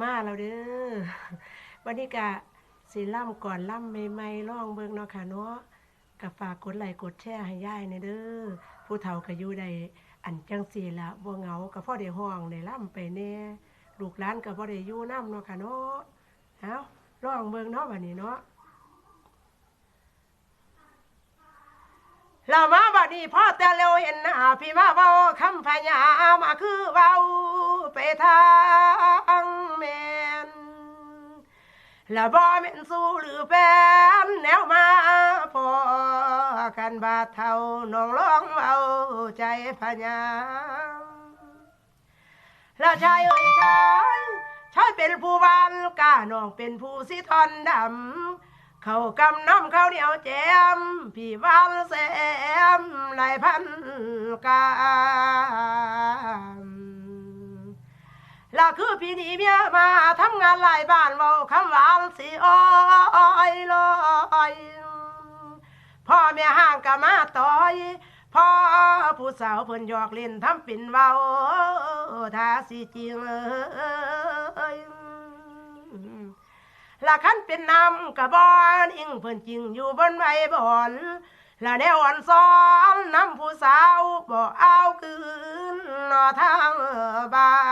มาแล้วเด้อวันนี้กะสิล่ำก่อนล่ำใหม่ๆร้องเบิงเนาะค่ะเนาะก็ฝากกดไลค์กดแชร์ให้ย่ายในเด้อผู้เฒ่าก็อยู่ได้อันจังซี่ละบ่เหงาก็พอได้ห้องได้ล่ำไปแน่ลูกหลานก็บ่อได้อยู่นํเนาะค่ะเนาะเอ้าร้องเบิงเนาะบัดนี้เนาะเรามาบัดนี้พ่อแต่เร็วเห็นหน้าพี่มาเว้าคำพญามาคือเว้าไปทา ละบ่แม่นสู้หรือแฟนแนวมาพอกันบาดเท่าน้องร้องเว้าใจพญาและชายเอ้ยชายชายเป็นผู้บานกาน้องเป็นผู้สิทอนดำเขากำน้ำเขาเหนียวแจมพี่วานแซมลายพันกาม ละคือพี่นี่เมียมาทำงานหลายบ้านเมาคำหวานสีอ้อยลอยพ่อแม่ห่างก็มาต่อยพ่อผู้สาวเพิ่นหยอกเล่นทำปิ่นเว้าถ้าสิจริงเอ้ยละคันเป็นน้ำกระบอนอิงเพิ่นจริงอยู่บนใบบอนละแนวอ่อนซ้อนน้ำผู้สาวบ่เอาคืนนอทางบ้าน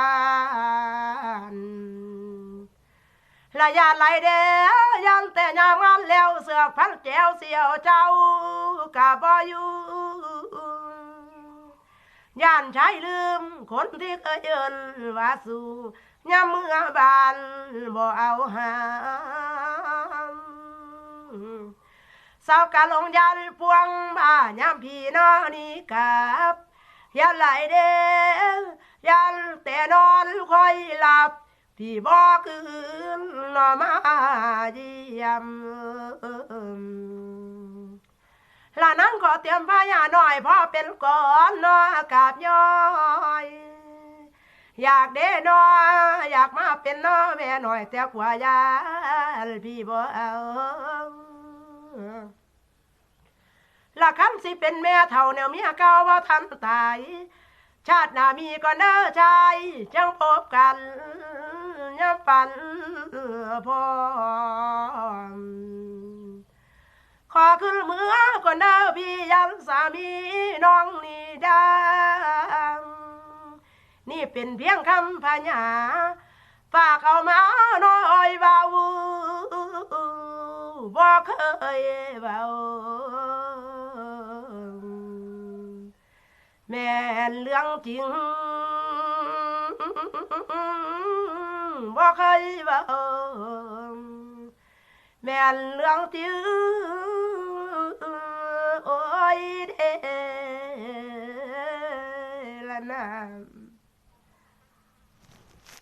ละยาไหลเดียวยันแต่ยามงานแล้วเสือกพันแก้วเสียวเจ้ากะบ่อยู่ย่านชายลืมคนที่เคยเอินว่าสู่ยามเมื่อบานบ่เอาหามสาวกะลงยันพวงบ้ายามพี่น้อนี่กับยันไหลเด้ยันแต่นอนคอยหลับพี่บอกคือ มาเยี่ยมลานั้นก็เตรียมพายาหน่อยพ่อเป็นก่อนนอกาบย้อยอยากเด้นออยากมาเป็นนอแม่หน่อยแต่กว่ายาพี่บ่เอาละคันสิเป็นแม่เท่าแนวเมียเก่าว่าทันตาย ชาติหน้ามีก็เน้อชายจังพบกันยามฝัน พอขอขึ้นเมือก่อนเด้อพี่ยันสามีน้องนี่ดังนี่เป็นเพียงคำพญาฝากเอามาน้อยเบาบ่เคยเบาแม่เรื่องจริง บ่เคยเบาแม่น